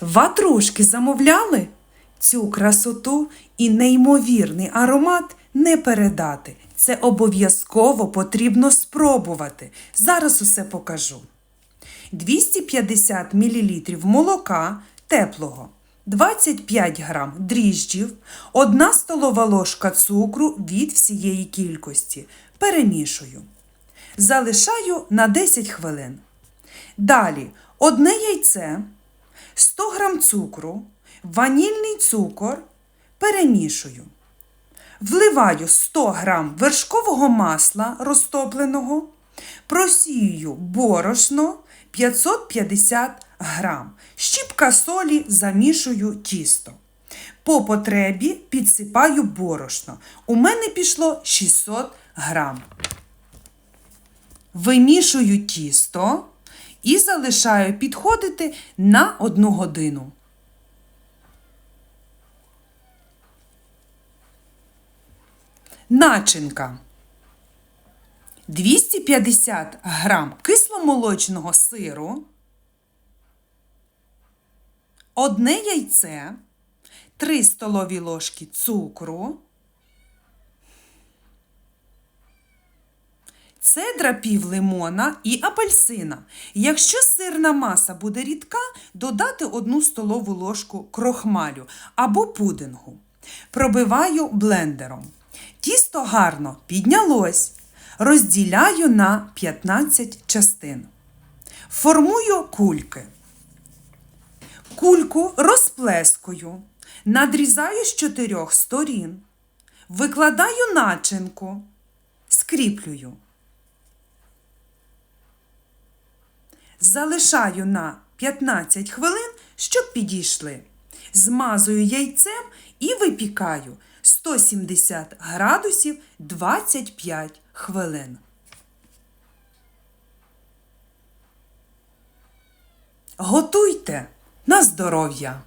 Ватрушки замовляли? Цю красоту і неймовірний аромат не передати. Це обов'язково потрібно спробувати. Зараз усе покажу. 250 мл молока теплого, 25 г дріжджів, 1 столова ложка цукру від всієї кількості. Перемішую. Залишаю на 10 хвилин. Далі одне яйце, 100 г цукру, ванільний цукор перемішую. Вливаю 100 г вершкового масла розтопленого, просіюю борошно 550 г. Щіпка солі замішую тісто. По потребі підсипаю борошно. У мене пішло 600 грам. Вимішую тісто і залишаю підходити на 1 годину. Начинка. 250 грам кисломолочного сиру, одне яйце, 3 столові ложки цукру, цедра пів лимона і апельсина. Якщо сирна маса буде рідка, додати 1 столову ложку крохмалю або пудингу. Пробиваю блендером. Тісто гарно піднялось. Розділяю на 15 частин. Формую кульки. Кульку розплескую, надрізаю з чотирьох сторін, викладаю начинку, скріплюю. Залишаю на 15 хвилин, щоб підійшли. Змазую яйцем і випікаю 170 градусів 25 хвилин. Готуйте на здоров'я!